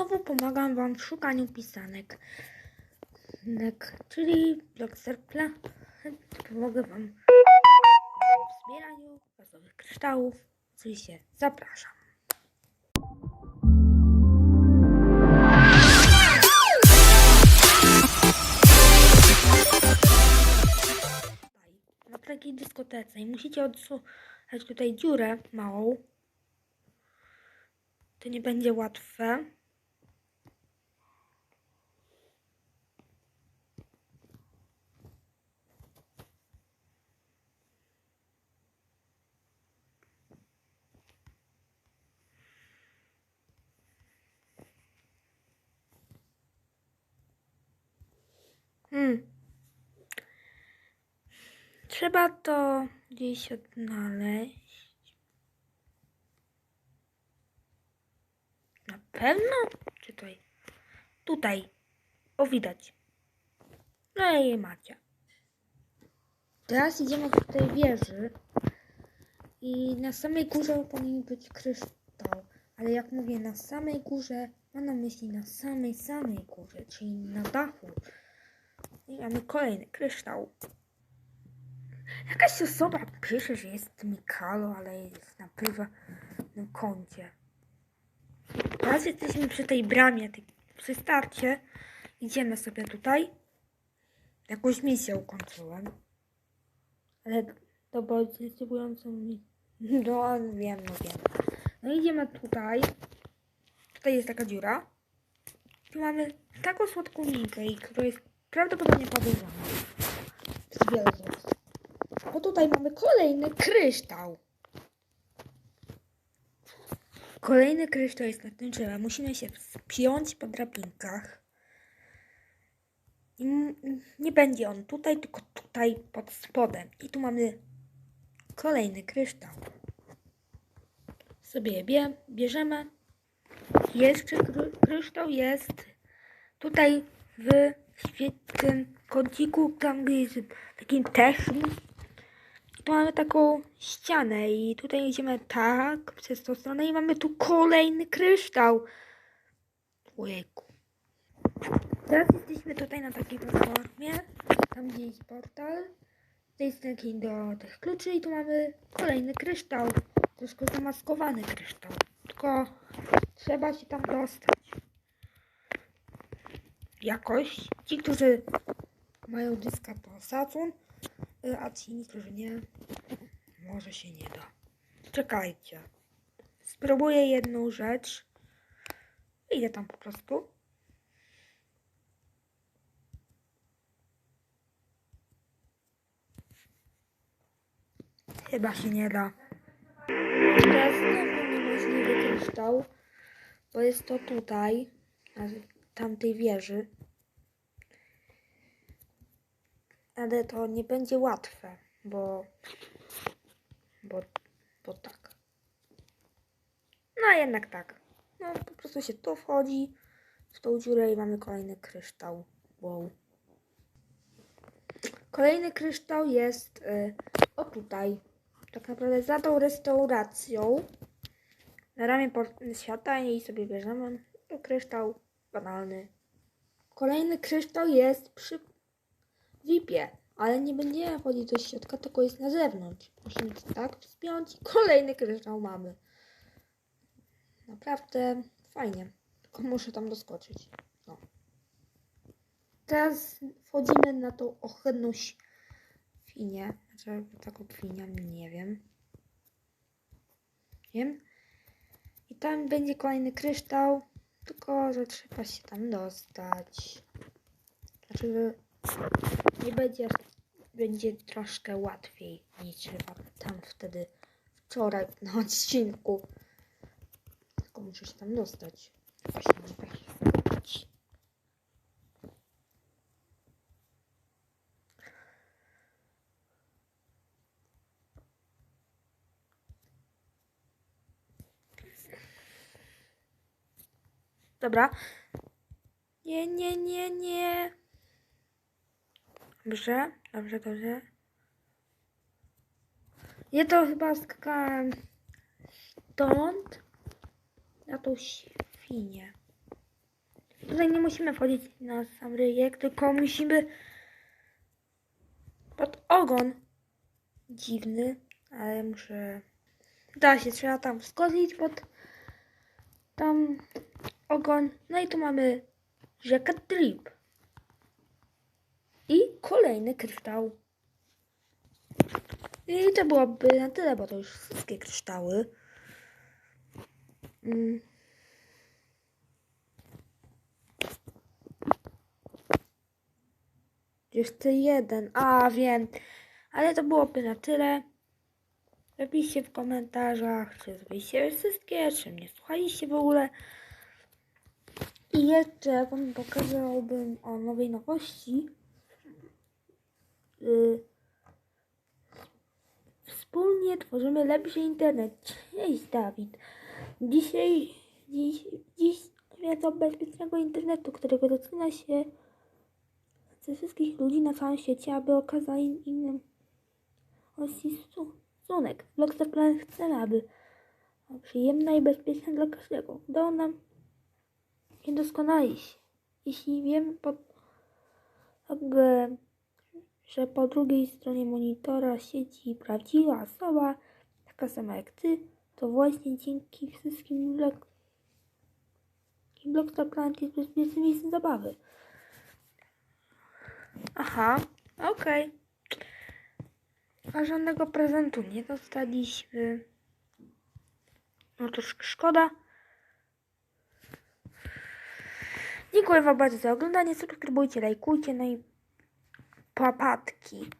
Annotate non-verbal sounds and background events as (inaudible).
znowu pomagam Wam w szukaniu pisanek. Nek, Czyli blok Circle. Pomogę Wam w zbieraniu gazowych kryształów. Oczywiście zapraszam. Na takiej dyskotece i musicie odsłuchać tutaj dziurę małą. To nie będzie łatwe. Hmm. Trzeba to gdzieś odnaleźć. Na pewno? Czy tutaj? Tutaj. O, widać. No i macie. Teraz idziemy do tej wieży. I na samej górze powinien być kryształ. Ale jak mówię na samej górze, mam na myśli na samej, samej górze, czyli na dachu. I mamy kolejny kryształ. Jakaś osoba pisze, że jest Mikalo, ale jest na prywatnym koncie. Teraz jesteśmy przy tej bramie, tej, przy starcie. Idziemy sobie tutaj. Jakąś misję ukończyłem. Ale to było decydującą mi. (laughs) No, wiem, no wiem. No idziemy tutaj. Tutaj jest taka dziura. Tu mamy taką słodką linkę, i która jest prawdopodobnie podejrzana. Z złotych. Bo tutaj mamy kolejny kryształ. Kolejny kryształ jest na tym drzewie. Musimy się wspiąć po drabinkach. I nie będzie on tutaj, tylko tutaj pod spodem. I tu mamy kolejny kryształ. Sobie je bie, bierzemy. Jeszcze kry, kryształ jest tutaj w świetnym kąciku, tam gdzie jest takim techni. Tu mamy taką ścianę i tutaj idziemy tak przez tą stronę i mamy tu kolejny kryształ. Ojejku. Teraz jesteśmy tutaj na takiej platformie, tam gdzie jest portal. To jest taki do tych kluczy i tu mamy kolejny kryształ. Troszkę zamaskowany kryształ. Tylko trzeba się tam dostać. Jakoś. Ci, którzy mają dyska to Saturn, y, a ci, którzy nie, może się nie da. Czekajcie. Spróbuję jedną rzecz. Idę tam po prostu. Chyba się nie da. Teraz znowu niemożliwy kryształ, bo jest to tutaj, tamtej wieży. Ale to nie będzie łatwe, bo, bo, bo tak. No jednak tak. No po prostu się tu wchodzi w tą dziurę i mamy kolejny kryształ. Wow. Kolejny kryształ jest y, o tutaj. Tak naprawdę za tą restauracją. Na ramię świata i sobie bierzemy kryształ banalny. Kolejny kryształ jest przy VIP-ie, ale nie będziemy wchodzić do środka, tylko jest na zewnątrz. Musimy tak wspiąć i kolejny kryształ mamy. Naprawdę fajnie. Tylko muszę tam doskoczyć. No. Teraz wchodzimy na tą ohydną świnię. Znaczy taką kwinię, nie wiem. Wiem. I tam będzie kolejny kryształ. Tylko, że trzeba się tam dostać. Znaczy, nie będzie, będzie troszkę łatwiej niż tam wtedy wczoraj na odcinku. Tylko muszę się tam dostać. Właśnie muszę się dostać. Dobra. Nie, nie, nie, nie. Dobrze, dobrze, dobrze. Ja to chyba skakałem stąd na tą świnię. Tutaj nie musimy wchodzić na sam ryjek, tylko musimy pod ogon. Dziwny, ale muszę... Da się, trzeba tam wskoczyć pod tam ogon. No i tu mamy rzekę Drip. I kolejny kryształ. I to byłoby na tyle, bo to już wszystkie kryształy. Mm. Jeszcze jeden. A, wiem. Ale to byłoby na tyle. Napiszcie w komentarzach, czy zrobiliście wszystkie, czy mnie słuchaliście w ogóle. I jeszcze wam pokazałbym o nowej nowości. Y, Wspólnie tworzymy lepszy internet. Cześć Dawid. Dzisiaj, dziś, dziś świat bezpiecznego internetu, którego zaczyna się ze wszystkich ludzi na całym świecie, aby okazali innym stosunek. Blockstar Planet chce, aby przyjemna i bezpieczna dla każdego. Udało nam się doskonalić. Jeśli wiem, po, jakby, że po drugiej stronie monitora siedzi prawdziwa osoba, taka sama jak ty, to właśnie dzięki wszystkim blok, Blockstar Planet jest bezpiecznym miejscem zabawy. Aha, okej. A żadnego prezentu nie dostaliśmy. No troszkę szkoda. Dziękuję Wam bardzo za oglądanie. Subskrybujcie, lajkujcie, no i papatki.